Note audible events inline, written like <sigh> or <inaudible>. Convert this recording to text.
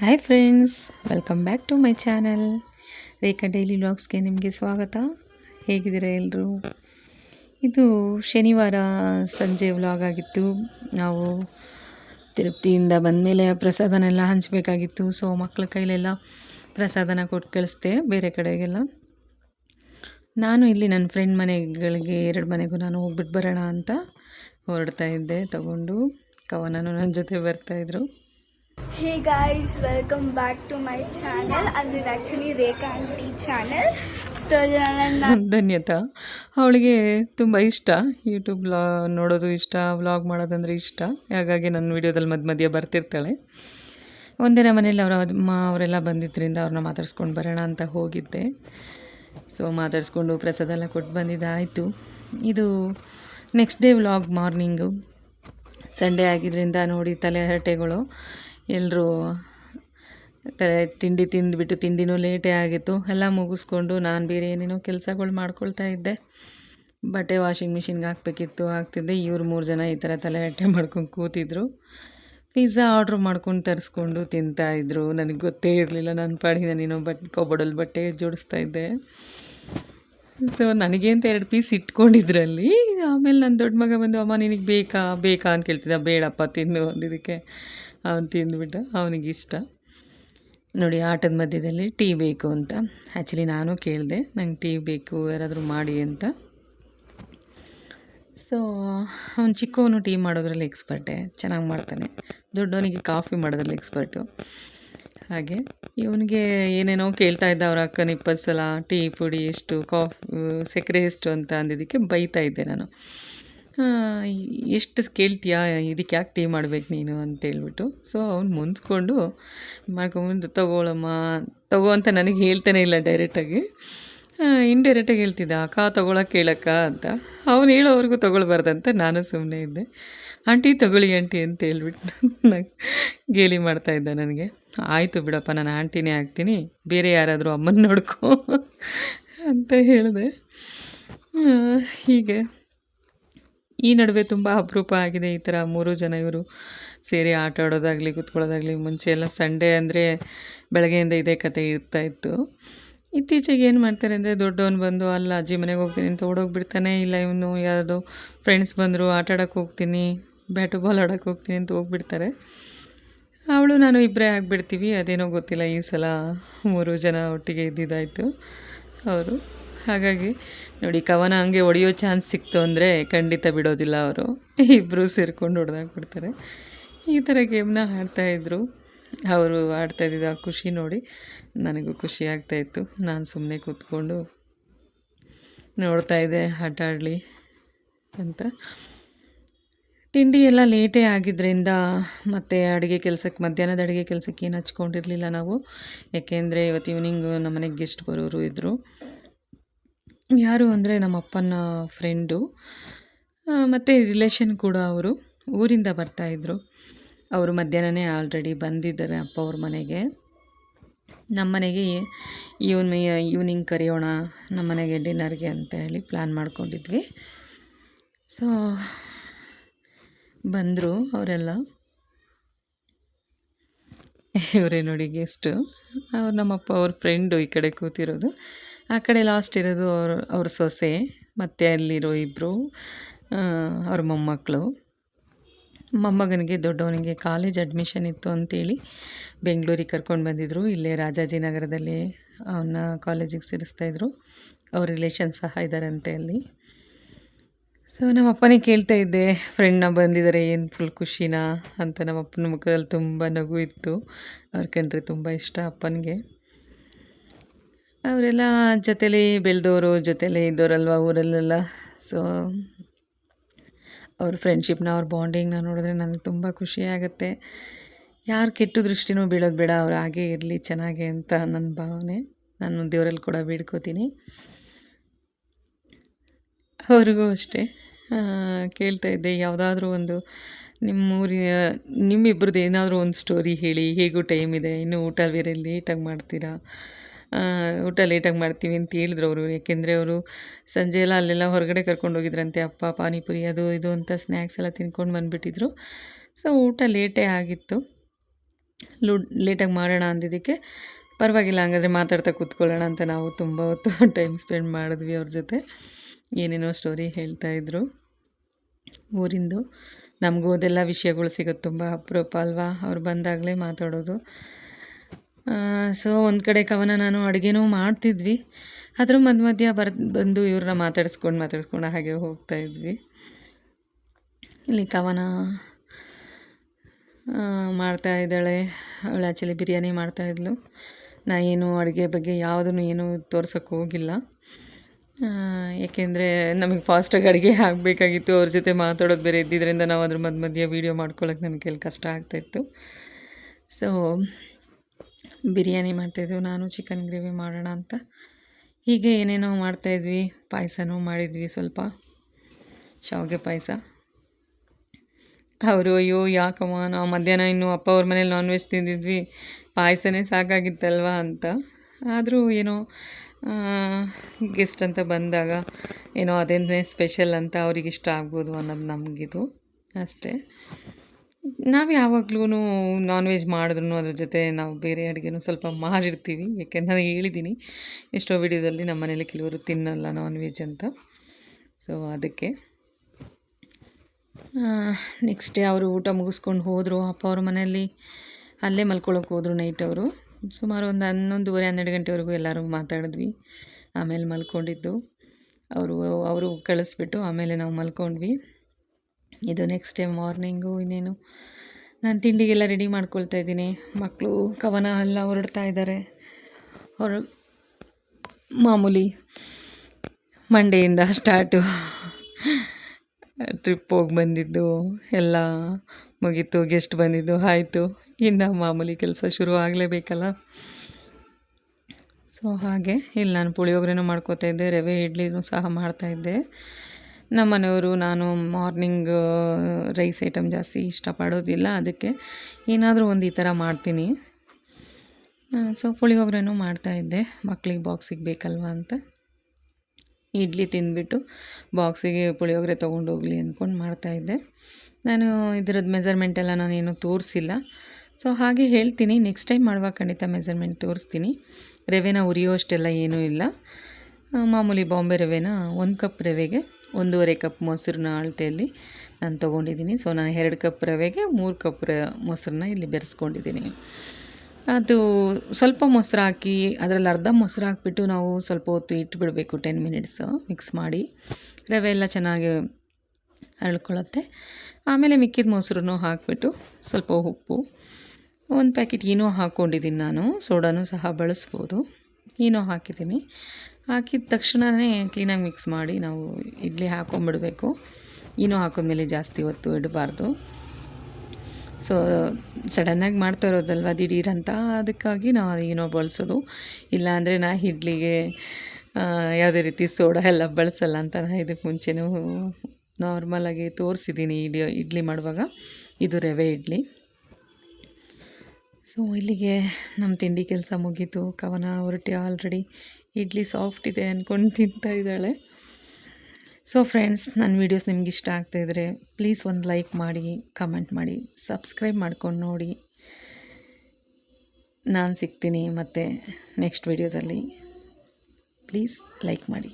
Hi friends welcome back to my channel Rekha daily ವ್ಲಾಗ್ಸ್ಗೆ ನಿಮಗೆ ಸ್ವಾಗತ. ಹೇಗಿದ್ದೀರಾ ಎಲ್ಲರೂ ಇದು ಶನಿವಾರ ಸಂಜೆ ವ್ಲಾಗ್ ಆಗಿತ್ತು. ನಾವು ತಿರುಪತಿಯಿಂದ ಬಂದಮೇಲೆ ಪ್ರಸಾದನೆಲ್ಲ ಹಂಚಬೇಕಾಗಿತ್ತು. ಸೊ ಮಕ್ಕಳ ಕೈಲೆಲ್ಲ ಪ್ರಸಾದನ ಕೊಟ್ಟು ಕಳಿಸ್ದೆ ಬೇರೆ ಕಡೆಗೆಲ್ಲ. ನಾನು ಇಲ್ಲಿ ನನ್ನ ಫ್ರೆಂಡ್ ಮನೆಗಳಿಗೆ ಎರಡು ಮನೆಗೂ ನಾನು ಹೋಗ್ಬಿಟ್ಟು ಬರೋಣ ಅಂತ ಹೊರಡ್ತಾ ಇದ್ದೆ, ತಗೊಂಡು. ಕವನನು ನನ್ನ ಜೊತೆ ಬರ್ತಾಯಿದ್ರು Hey guys, welcome back to my channel. And is actually Rekha Aunty channel. ಧನ್ಯತಾ. ಅವಳಿಗೆ ತುಂಬ ಇಷ್ಟ. ಯೂಟ್ಯೂಬ್ ಲಾ ನೋಡೋದು ಇಷ್ಟ ವ್ಲಾಗ್ ಮಾಡೋದಂದರೆ ಇಷ್ಟ. ಹಾಗಾಗಿ ನನ್ನ ವಿಡಿಯೋದಲ್ಲಿ ಮಧ್ಯ ಮಧ್ಯೆ ಬರ್ತಿರ್ತಾಳೆ. ಒಂದಿನ ಮನೇಲಿ ಅವರ ಅಮ್ಮ ಅವರೆಲ್ಲ ಬಂದಿದ್ದರಿಂದ ಅವ್ರನ್ನ ಮಾತಾಡ್ಸ್ಕೊಂಡು ಬರೋಣ ಅಂತ ಹೋಗಿದ್ದೆ. ಸೊ ಮಾತಾಡಿಸ್ಕೊಂಡು ಪ್ರಸಾದ ಎಲ್ಲ ಕೊಟ್ಟು ಬಂದಿದ್ದಾಯಿತು. ಇದು next day vlog morning Sunday ಆಗಿದ್ದರಿಂದ ನೋಡಿ ತಲೆ ಹರಟೆಗಳು. ಎಲ್ಲರೂ ತಲೆ ತಿಂಡಿ ತಿಂದುಬಿಟ್ಟು ತಿಂಡಿನೂ ಲೇಟೇ ಆಗಿತ್ತು. ಎಲ್ಲ ಮುಗಿಸ್ಕೊಂಡು ನಾನು ಬೇರೆ ಏನೇನೋ ಕೆಲಸಗಳು ಮಾಡ್ಕೊಳ್ತಾ ಇದ್ದೆ. ಬಟ್ಟೆ ವಾಷಿಂಗ್ ಮಿಷಿನ್ಗೆ ಹಾಕ್ಬೇಕಿತ್ತು, ಹಾಕ್ತಿದ್ದೆ. ಇವ್ರು ಮೂರು ಜನ ಈ ಥರ ತಲೆ ಅಟ್ಟೆ ಮಾಡ್ಕೊಂಡು ಕೂತಿದ್ರು. ಪಿಜ್ಜಾ ಆರ್ಡ್ರ್ ಮಾಡ್ಕೊಂಡು ತರಿಸ್ಕೊಂಡು ತಿಂತಾಯಿದ್ರು ನನಗೆ ಗೊತ್ತೇ ಇರಲಿಲ್ಲ ನನ್ನ ಪಾಡಿಗೆ ನಾನೇನೋ ಬಟ್ ಕಬೋರ್ಡಲ್ಲಿ ಬಟ್ಟೆ ಜೋಡಿಸ್ತಾ ಇದ್ದೆ. ಸೊ ನನಗೆ ಅಂತ ಎರಡು ಪೀಸ್ ಇಟ್ಕೊಂಡಿದ್ರಲ್ಲಿ. ಆಮೇಲೆ ನನ್ನ ದೊಡ್ಡ ಮಗ ಬಂದು, ಅಮ್ಮ, ನಿನಗೆ ಬೇಕಾ ಬೇಕಾ? ಅಂತ ಕೇಳ್ತಿದ್ದ. ಬೇಡಪ್ಪ, ತಿನ್ನು. ಅಂದಿದ್ದಕ್ಕೆ ಅವನು ತಿಂದುಬಿಟ್ಟ. ಅವನಿಗೆ ಇಷ್ಟ. ನೋಡಿ, ಆಟದ ಮಧ್ಯದಲ್ಲಿ ಟೀ ಬೇಕು ಅಂತ. ಆ್ಯಕ್ಚುಲಿ ನಾನು ಕೇಳಿದೆ. ನಂಗೆ ಟೀ ಬೇಕು, ಯಾರಾದರೂ ಮಾಡಿ ಅಂತ. ಸೊ ಅವ್ನು ಚಿಕ್ಕವನು ಟೀ ಮಾಡೋದ್ರಲ್ಲಿ ಎಕ್ಸ್ಪರ್ಟೆ ಚೆನ್ನಾಗಿ ಮಾಡ್ತಾನೆ. ದೊಡ್ಡವನಿಗೆ ಕಾಫಿ ಮಾಡೋದ್ರಲ್ಲಿ ಎಕ್ಸ್ಪರ್ಟು ಹಾಗೆ. ಇವನಿಗೆ ಏನೇನೋ ಕೇಳ್ತಾ ಇದ್ದ ಅವ್ರ ಅಕ್ಕನ ಇಪ್ಪತ್ತು ಸಲ, ಟೀ, ಪುಡಿ ಎಷ್ಟು ಕಾಫ್, ಸಕ್ಕರೆ ಎಷ್ಟು ಅಂತ ಅಂದಿದ್ದಕ್ಕೆ ಬೈತಾ ಇದ್ದೆ ನಾನು. ಎಷ್ಟು ಕೇಳ್ತೀಯಾ, ಇದಕ್ಕೆ ಯಾಕೆ ಟೀ ಮಾಡ್ಬೇಕು ನೀನು ಅಂತೇಳ್ಬಿಟ್ಟು ಸೊ ಅವ್ನು ಮುನ್ಸ್ಕೊಂಡು ಮಾಡ್ಕೊಂಬಂದು ತಗೊಳಮ್ಮ, ತಗೋ ಅಂತ ನನಗೆ ಹೇಳ್ತಾನೆ ಇಲ್ಲ ಡೈರೆಕ್ಟಾಗಿ ಇಂಡೈರೆಕ್ಟಾಗಿ ಹೇಳ್ತಿದ್ದ ಅಕ್ಕ ತೊಗೊಳಕ್ಕೆ ಕೇಳಕ್ಕ ಅಂತ. ಅವನು ಹೇಳೋವರೆಗೂ ತೊಗೊಳ್ಬಾರ್ದಂತ ನಾನು ಸುಮ್ಮನೆ ಇದ್ದೆ. ಆಂಟಿ, ತಗೊಳ್ಳಿ ಆಂಟಿ ಅಂತ ಹೇಳ್ಬಿಟ್ಟು ಗೇಲಿ ಮಾಡ್ತಾ ಇದ್ದ ನನಗೆ. ಆಯಿತು ಬಿಡಪ್ಪ, ನಾನು ಆಂಟಿನೇ ಆಗ್ತೀನಿ. ಬೇರೆ ಯಾರಾದರೂ ಅಮ್ಮನ ನೋಡ್ಕೊ ಅಂತ ಹೇಳಿದೆ. ಹೀಗೆ. ಈ ನಡುವೆ ತುಂಬ ಅಪರೂಪ ಆಗಿದೆ. ಈ ಥರ ಮೂರು ಜನ ಇವರು ಸೇರಿ ಆಟ ಆಡೋದಾಗಲಿ, ಕುತ್ಕೊಳ್ಳೋದಾಗಲಿ, ಮುಂಚೆ ಎಲ್ಲ ಸಂಡೇ ಅಂದರೆ ಬೆಳಗ್ಗೆಯಿಂದ ಇದೇ ಕತೆ ಇರ್ತಾ ಇತ್ತು. ಇತ್ತೀಚೆಗೆ ಏನು ಮಾಡ್ತಾರೆ ಅಂದರೆ ದೊಡ್ಡವನು ಬಂದು, ಅಲ್ಲ, ಅಜ್ಜಿ ಮನೆಗೆ ಹೋಗ್ತೀನಿ ಅಂತ ಓಡೋಗ್ಬಿಡ್ತಾನೆ. ಇಲ್ಲ, ಇವನು ಯಾರು ಫ್ರೆಂಡ್ಸ್ ಬಂದರು, ಆಟ ಆಡೋಕ್ಕೆ ಹೋಗ್ತೀನಿ ಬ್ಯಾಟು ಬಾಲ್ ಆಡೋಕ್ಕೆ ಹೋಗ್ತೀನಿ ಅಂತ ಹೋಗ್ಬಿಡ್ತಾರೆ. ಅವಳು, ನಾನು ಇಬ್ಬರೇ ಆಗಿಬಿಡ್ತೀವಿ. ಅದೇನೋ ಗೊತ್ತಿಲ್ಲ, ಈ ಸಲ ಮೂರು ಜನ ಒಟ್ಟಿಗೆ ಇದ್ದಿದ್ದಾಯಿತು ಅವರು. ಹಾಗಾಗಿ ನೋಡಿ, ಕವನ ಹಂಗೆ ಹೊಡೆಯೋ ಚಾನ್ಸ್ ಸಿಕ್ತು ಅಂದರೆ ಖಂಡಿತ ಬಿಡೋದಿಲ್ಲ ಅವರು. ಇಬ್ಬರು ಸೇರ್ಕೊಂಡು ಹೊಡೆದಾಕ್ಬಿಡ್ತಾರೆ ಈ ಥರ ಗೇಮ್ನ ಆಡ್ತಾಯಿದ್ರು ಅವರು ಆಡ್ತಾಯಿದ್ದ ಆ ಖುಷಿ ನೋಡಿ ನನಗೂ ಖುಷಿ ಆಗ್ತಾಯಿತ್ತು ನಾನು ಸುಮ್ಮನೆ ಕೂತ್ಕೊಂಡು ನೋಡ್ತಾ ಇದ್ದೆ, ಆಟ ಆಡಲಿ ಅಂತ. ತಿಂಡಿ ಎಲ್ಲ ಲೇಟೇ ಆಗಿದ್ದರಿಂದ ಮತ್ತು ಅಡುಗೆ ಕೆಲಸಕ್ಕೆ ಮಧ್ಯಾಹ್ನದ ಅಡುಗೆ ಕೆಲಸಕ್ಕೆ ಏನು ಹಚ್ಕೊಂಡಿರಲಿಲ್ಲ ನಾವು. ಯಾಕೆಂದರೆ ಇವತ್ತು ಈವ್ನಿಂಗು ನಮ್ಮ ಮನೆಗೆ ಗೆಸ್ಟ್ ಬರೋರು ಇದ್ದರು ಯಾರು ಅಂದರೆ ನಮ್ಮ ಅಪ್ಪನ ಫ್ರೆಂಡು ಮತ್ತು ರಿಲೇಷನ್ ಕೂಡ ಅವರು ಊರಿಂದ ಬರ್ತಾಯಿದ್ರು ಅವರು ಮಧ್ಯಾಹ್ನನೇ ಆಲ್ರೆಡಿ ಬಂದಿದ್ದಾರೆ ಅಪ್ಪ ಅವ್ರ ಮನೆಗೆ. ನಮ್ಮ ಮನೆಗೆ ಇವನ್ ಈವ್ನಿಂಗ್ ಕರೆಯೋಣ ನಮ್ಮ ಮನೆಗೆ ಡಿನ್ನರ್ಗೆ ಅಂತ ಹೇಳಿ ಪ್ಲ್ಯಾನ್ ಮಾಡ್ಕೊಂಡಿದ್ವಿ. ಸೊ ಬಂದರು ಅವರೆಲ್ಲ. ಇವರೇ ನೋಡಿ ಗೆಸ್ಟು ಅವ್ರು ನಮ್ಮಪ್ಪ ಅವ್ರ ಫ್ರೆಂಡು ಈ ಕಡೆ ಕೂತಿರೋದು. ಆ ಕಡೆ ಲಾಸ್ಟ್ ಇರೋದು ಅವ್ರ ಅವ್ರ ಸೊಸೆ, ಮತ್ತು ಅಲ್ಲಿರೋ ಇಬ್ಬರು ಅವ್ರ ಮೊಮ್ಮಕ್ಕಳು ಮೊಮ್ಮಗನಿಗೆ, ದೊಡ್ಡವನಿಗೆ ಕಾಲೇಜ್ ಅಡ್ಮಿಷನ್ ಇತ್ತು ಅಂತೇಳಿ ಬೆಂಗಳೂರಿಗೆ ಕರ್ಕೊಂಡು ಬಂದಿದ್ದರು ಇಲ್ಲೇ ರಾಜಾಜಿನಗರದಲ್ಲಿ ಅವನ್ನ ಕಾಲೇಜಿಗೆ ಸೇರಿಸ್ತಾಯಿದ್ರು ಅವ್ರ ರಿಲೇಷನ್ ಸಹ ಇದ್ದಾರಂತೆ ಅಲ್ಲಿ. ಸೊ ನಮ್ಮ ಅಪ್ಪನೇ ಕೇಳ್ತಾ ಇದ್ದೆ ಫ್ರೆಂಡ್ನ ಬಂದಿದ್ದಾರೆ ಏನು ಫುಲ್ ಖುಷಿನಾ? ಅಂತ ನಮ್ಮ ಅಪ್ಪನ ಮುಖದಲ್ಲಿ ತುಂಬ ನಗು ಇತ್ತು. ಅವ್ರ ಕಂಡ್ರೆ ತುಂಬ ಇಷ್ಟ ಅಪ್ಪನಿಗೆ. ಅವರೆಲ್ಲ ಜೊತೇಲಿ ಬೆಳೆದವರು ಜೊತೇಲಿ ಇದ್ದವರಲ್ವ ಊರಲ್ಲೆಲ್ಲ? ಸೊ ಅವ್ರ ಫ್ರೆಂಡ್ಶಿಪ್ನ ಅವ್ರ ಬಾಂಡಿಂಗ್ನ ನೋಡಿದ್ರೆ ನನಗೆ ತುಂಬ ಖುಷಿಯಾಗುತ್ತೆ ಯಾರು ಕೆಟ್ಟ ದೃಷ್ಟಿನೂ ಬೀಳೋದು ಬೇಡ, ಅವ್ರು ಹಾಗೇ ಇರಲಿ, ಚೆನ್ನಾಗೆ ಅಂತ ನನ್ನ ಭಾವನೆ. ನಾನು ದೇವರಲ್ಲಿ ಕೂಡ ಬೇಡ್ಕೋತೀನಿ ಅವ್ರಿಗೂ ಅಷ್ಟೇ. ಕೇಳ್ತಾ ಇದ್ದೆ, ಯಾವುದಾದ್ರೂ ಒಂದು ನಿಮ್ಮೂರಿನ ನಿಮ್ಮಿಬ್ಬರದ್ದು ಏನಾದರೂ ಒಂದು ಸ್ಟೋರಿ ಹೇಳಿ, ಹೇಗೂ ಟೈಮ್ ಇದೆ, ಇನ್ನೂ ಊಟ ಬೇರೆ ಲೇಟಾಗಿ ಮಾಡ್ತೀರಾ? ಊಟ ಲೇಟಾಗಿ ಮಾಡ್ತೀವಿ ಅಂತ ಹೇಳಿದ್ರು ಅವರು. ಯಾಕೆಂದರೆ ಅವರು ಸಂಜೆ ಎಲ್ಲ ಅಲ್ಲೆಲ್ಲ ಹೊರಗಡೆ ಕರ್ಕೊಂಡು ಹೋಗಿದ್ರಂತೆ. ಅಪ್ಪ, ಪಾನಿಪುರಿ, ಅದು ಇದು ಅಂತ ಸ್ನ್ಯಾಕ್ಸ್ ಎಲ್ಲ ತಿನ್ಕೊಂಡು ಬಂದುಬಿಟ್ಟಿದ್ರು. ಸೊ ಊಟ ಲೇಟೇ ಆಗಿತ್ತು. ಲುಡ್ ಲೇಟಾಗಿ ಮಾಡೋಣ ಅಂದಿದ್ದಕ್ಕೆ ಪರವಾಗಿಲ್ಲ, ಹಂಗಾದ್ರೆ ಮಾತಾಡ್ತಾ ಕೂತ್ಕೊಳ್ಳೋಣ ಅಂತ ನಾವು ತುಂಬ ಹೊತ್ತು <laughs> ಟೈಮ್ ಸ್ಪೆಂಡ್ ಮಾಡಿದ್ವಿ ಅವ್ರ ಜೊತೆ. ಏನೇನೋ ಸ್ಟೋರಿ ಹೇಳ್ತಾಯಿದ್ರು ಊರಿಂದು ನಮಗೂ ಅದೆಲ್ಲ ವಿಷಯಗಳು ಸಿಗೋದು ತುಂಬ ಅಪರೂಪ ಅಲ್ವಾ? ಅವ್ರು ಬಂದಾಗಲೇ ಮಾತಾಡೋದು. ಸೊ ಒಂದು ಕಡೆ ಕವನ ನಾನು ಅಡುಗೆನೂ ಮಾಡ್ತಿದ್ವಿ. ಅದ್ರ ಮಧ್ಯ ಮಧ್ಯ ಬರ್, ಬಂದು ಇವ್ರನ್ನ ಮಾತಾಡಿಸ್ಕೊಂಡು ಮಾತಾಡಿಸ್ಕೊಂಡು ಹಾಗೆ ಹೋಗ್ತಾ ಇದ್ವಿ. ಇಲ್ಲಿ ಕವನ ಮಾಡ್ತಾ ಇದ್ದಾಳೆ. ಅವಳು ಆ್ಯಕ್ಚುಲಿ ಬಿರಿಯಾನಿ ಮಾಡ್ತಾಯಿದ್ಲು ನಾ ಏನು ಅಡುಗೆ ಬಗ್ಗೆ ಯಾವುದನ್ನು ಏನು ತೋರ್ಸೋಕ್ಕೆ ಹೋಗಿಲ್ಲ. ಏಕೆಂದರೆ ನಮಗೆ ಫಾಸ್ಟಾಗಿ ಅಡುಗೆ ಆಗಬೇಕಾಗಿತ್ತು. ಅವ್ರ ಜೊತೆ ಮಾತಾಡೋದು ಬೇರೆ ಇದ್ದಿದ್ದರಿಂದ ನಾವು ಅದ್ರ ಮಧ್ಯ ಮಧ್ಯ ವೀಡಿಯೋ ಮಾಡ್ಕೊಳ್ಳೋಕೆ ನನಗೆ ಕೈಲಿ ಕಷ್ಟ ಆಗ್ತಾಯಿತ್ತು ಸೊ ಬಿರಿಯಾನಿ ಮಾಡ್ತಾಯಿದ್ವು, ನಾನು ಚಿಕನ್ ಗ್ರೇವಿ ಮಾಡೋಣ ಅಂತ. ಹೀಗೆ ಏನೇನೋ ಮಾಡ್ತಾಯಿದ್ವಿ, ಪಾಯಸನೂ ಮಾಡಿದ್ವಿ ಸ್ವಲ್ಪ. ಶಾವಿಗೆ ಪಾಯಸ. ಅವರು, ಅಯ್ಯೋ, ಯಾಕಮ್ಮ, ನಾವು ಮಧ್ಯಾಹ್ನ ಇನ್ನೂ ಅಪ್ಪ ಅವ್ರ ಮನೇಲಿ ನಾನ್ ವೆಜ್ ತಿಂದಿದ್ವಿ, ಪಾಯಸನೇ ಸಾಕಾಗಿತ್ತಲ್ವ? ಅಂತ. ಆದರೂ ಏನೋ ಗೆಸ್ಟ್ ಅಂತ ಬಂದಾಗ ಏನೋ ಅದೇನೇ ಸ್ಪೆಷಲ್ ಅಂತ ಅವ್ರಿಗೆ ಇಷ್ಟ ಆಗ್ಬೋದು ಅನ್ನೋದು ನಮಗಿದು. ಅಷ್ಟೇ. ನಾವು ಯಾವಾಗ್ಲೂ ನಾನ್ ವೆಜ್ ಮಾಡಿದ್ರು ಅದ್ರ ಜೊತೆ ನಾವು ಬೇರೆ ಅಡುಗೆನೂ ಸ್ವಲ್ಪ ಮಾಡಿರ್ತೀವಿ, ಯಾಕೆ ನಾನು ಹೇಳಿದ್ದೀನಿ ಎಷ್ಟೋ ವಿಡಿಯೋದಲ್ಲಿ ನಮ್ಮ ಮನೇಲಿ ಕೆಲವರು ತಿನ್ನಲ್ಲ ನಾನ್ ವೆಜ್ ಅಂತ. ಸೊ ಅದಕ್ಕೆ ನೆಕ್ಸ್ಟ್ ಡೇ ಅವರು ಊಟ ಮುಗಿಸ್ಕೊಂಡು ಹೋದರು, ಅಪ್ಪ ಅವ್ರ ಮನೆಯಲ್ಲಿ ಅಲ್ಲೇ ಮಲ್ಕೊಳ್ಳೋಕೆ ಹೋದರು ನೈಟ್ ಅವರು. ಸುಮಾರು ಒಂದು ಹನ್ನೊಂದುವರೆ, ಹನ್ನೆರಡು ಗಂಟೆವರೆಗೂ ಎಲ್ಲರೂ ಮಾತಾಡಿದ್ವಿ. ಆಮೇಲೆ ಮಲ್ಕೊಂಡಿದ್ದು. ಅವರು ಅವರು ಕಳಿಸ್ಬಿಟ್ಟು ಆಮೇಲೆ ನಾವು ಮಲ್ಕೊಂಡ್ವಿ. ಇದು ನೆಕ್ಸ್ಟ್ ಡೇ ಮಾರ್ನಿಂಗು ಇನ್ನೇನು, ನಾನು ತಿಂಡಿಗೆಲ್ಲ ರೆಡಿ ಮಾಡ್ಕೊಳ್ತಾ ಇದ್ದೀನಿ. ಮಕ್ಕಳು ಕವನ ಎಲ್ಲ ಹೊರಡ್ತಾ ಇದ್ದಾರೆ ಹೊರ, ಮಾಮೂಲಿ ಮಂಡೆಯಿಂದ ಸ್ಟಾರ್ಟು ಟ್ರಿಪ್ ಹೋಗಿ ಬಂದಿದ್ದು, ಎಲ್ಲ ಮುಗೀತು ಗೆಸ್ಟ್ ಬಂದಿದ್ದು, ಆಯಿತು. ಇನ್ನು ಮಾಮೂಲಿ ಕೆಲಸ ಶುರು ಆಗಲೇಬೇಕಲ್ಲ. ಸೊ ಹಾಗೆ, ಇಲ್ಲಿ ನಾನು ಪುಳಿಯೋಗರೆನೂ ಮಾಡ್ಕೋತಾ ಇದ್ದೆ, ರವೆ, ಇಡ್ಲಿನೂ ಸಹ ಮಾಡ್ತಾಯಿದ್ದೆ ನಮ್ಮ ಮನೆಯವರು, ನಾನು ಮಾರ್ನಿಂಗ್ ರೈಸ್ ಐಟಮ್ ಜಾಸ್ತಿ ಇಷ್ಟಪಡೋದಿಲ್ಲ. ಅದಕ್ಕೆ ಏನಾದರೂ ಒಂದು ಈ ಥರ ಮಾಡ್ತೀನಿ. ಸೊ ಪುಳಿಯೋಗರೆನೂ ಮಾಡ್ತಾಯಿದ್ದೆ ಮಕ್ಕಳಿಗೆ ಬಾಕ್ಸಿಗೆ ಬೇಕಲ್ವ ಅಂತ. ಇಡ್ಲಿ ತಿಂದ್ಬಿಟ್ಟು ಬಾಕ್ಸಿಗೆ ಪುಳಿಯೋಗರೆ ತೊಗೊಂಡೋಗ್ಲಿ ಅಂದ್ಕೊಂಡು ಮಾಡ್ತಾಯಿದ್ದೆ ನಾನು ಇದರದ್ದು ಮೆಸರ್ಮೆಂಟ್ ಎಲ್ಲ ನಾನೇನು ತೋರಿಸಿಲ್ಲ. ಸೊ ಹಾಗೆ ಹೇಳ್ತೀನಿ. ನೆಕ್ಸ್ಟ್ ಟೈಮ್ ಮಾಡುವಾಗ ಖಂಡಿತ ಮೆಸರ್ಮೆಂಟ್ ತೋರಿಸ್ತೀನಿ. ರವೆನ ಉರಿಯೋ ಅಷ್ಟೆಲ್ಲ ಏನೂ ಇಲ್ಲ. ಮಾಮೂಲಿ ಬಾಂಬೆ ರವೆನ ಒಂದು ಕಪ್ ರವೆಗೆ ಒಂದೂವರೆ ಕಪ್ ಮೊಸರನ್ನ ಅಳತೆಯಲ್ಲಿ ನಾನು ತೊಗೊಂಡಿದ್ದೀನಿ. ಸೊ ನಾನು ಎರಡು ಕಪ್ ರವೆಗೆ ಮೂರು ಕಪ್ ರ, ಮೊಸರನ್ನ ಇಲ್ಲಿ ಬೆರೆಸ್ಕೊಂಡಿದ್ದೀನಿ. ಅದು ಸ್ವಲ್ಪ ಮೊಸರು ಹಾಕಿ, ಅದರಲ್ಲಿ ಅರ್ಧ ಮೊಸರು ಹಾಕಿಬಿಟ್ಟು ನಾವು ಸ್ವಲ್ಪ ಹೊತ್ತು ಇಟ್ಬಿಡಬೇಕು ಟೆನ್ ಮಿನಿಟ್ಸು ಮಿಕ್ಸ್ ಮಾಡಿ. ರವೆ ಎಲ್ಲ ಚೆನ್ನಾಗಿ ಅರಳ್ಕೊಳ್ಳುತ್ತೆ ಆಮೇಲೆ ಮಿಕ್ಕಿದ ಮೊಸರನ್ನು ಹಾಕಿಬಿಟ್ಟು ಸ್ವಲ್ಪ ಉಪ್ಪು, ಒಂದು ಪ್ಯಾಕೆಟ್ ಏನೂ ಹಾಕ್ಕೊಂಡಿದ್ದೀನಿ ನಾನು. ಸೋಡಾನು ಸಹ ಬಳಸ್ಬೋದು. ಈನೋ ಹಾಕಿದ್ದೀನಿ. ಹಾಕಿದ ತಕ್ಷಣವೇ ಕ್ಲೀನಾಗಿ ಮಿಕ್ಸ್ ಮಾಡಿ ನಾವು ಇಡ್ಲಿ ಹಾಕೊಂಬಿಡಬೇಕು. ಈನೋ ಹಾಕಿದ್ಮೇಲೆ ಜಾಸ್ತಿ ಹೊತ್ತು ಇಡಬಾರ್ದು. ಸೊ ಸಡನ್ನಾಗಿ ಮಾಡ್ತಾ ಇರೋದಲ್ವ ದಿಢೀರಂತ? ಅದಕ್ಕಾಗಿ ನಾವು ಏನೋ ಬಳಸೋದು. ಇಲ್ಲಾಂದರೆ ನಾ ಇಡ್ಲಿಗೆ ಯಾವುದೇ ರೀತಿ ಸೋಡಾ ಎಲ್ಲ ಬಳಸಲ್ಲ ಅಂತ ನಾನು ಇದಕ್ಕೆ ಮುಂಚೆನೂ ನಾರ್ಮಲಾಗಿ ತೋರಿಸಿದ್ದೀನಿ ಇಡ್ಲಿ ಇಡ್ಲಿ ಮಾಡುವಾಗ. ಇದು ರವೆ ಇಡ್ಲಿ. ಸೊ ಇಲ್ಲಿಗೆ ನಮ್ಮ ತಿಂಡಿ ಕೆಲಸ ಮುಗೀತು. ಕವನ ಹೊರಟಿ ಆಲ್ರೆಡಿ ಇಡ್ಲಿ ಸಾಫ್ಟ್ ಇದೆ ಅಂದ್ಕೊಂಡು ತಿಂತಾ ಇದ್ದಾಳೆ. ಸೊ ಫ್ರೆಂಡ್ಸ್ ನನ್ನ ವೀಡಿಯೋಸ್ ನಿಮ್ಗೆ ಇಷ್ಟ ಆಗ್ತಾಯಿದ್ರೆ ಪ್ಲೀಸ್ ಒಂದು ಲೈಕ್ ಮಾಡಿ ಕಮೆಂಟ್ ಮಾಡಿ ಸಬ್ಸ್ಕ್ರೈಬ್ ಮಾಡ್ಕೊಂಡು ನೋಡಿ. ನಾನು ಸಿಗ್ತೀನಿ ಮತ್ತು ನೆಕ್ಸ್ಟ್ ವೀಡಿಯೋದಲ್ಲಿ ಪ್ಲೀಸ್ ಲೈಕ್ ಮಾಡಿ.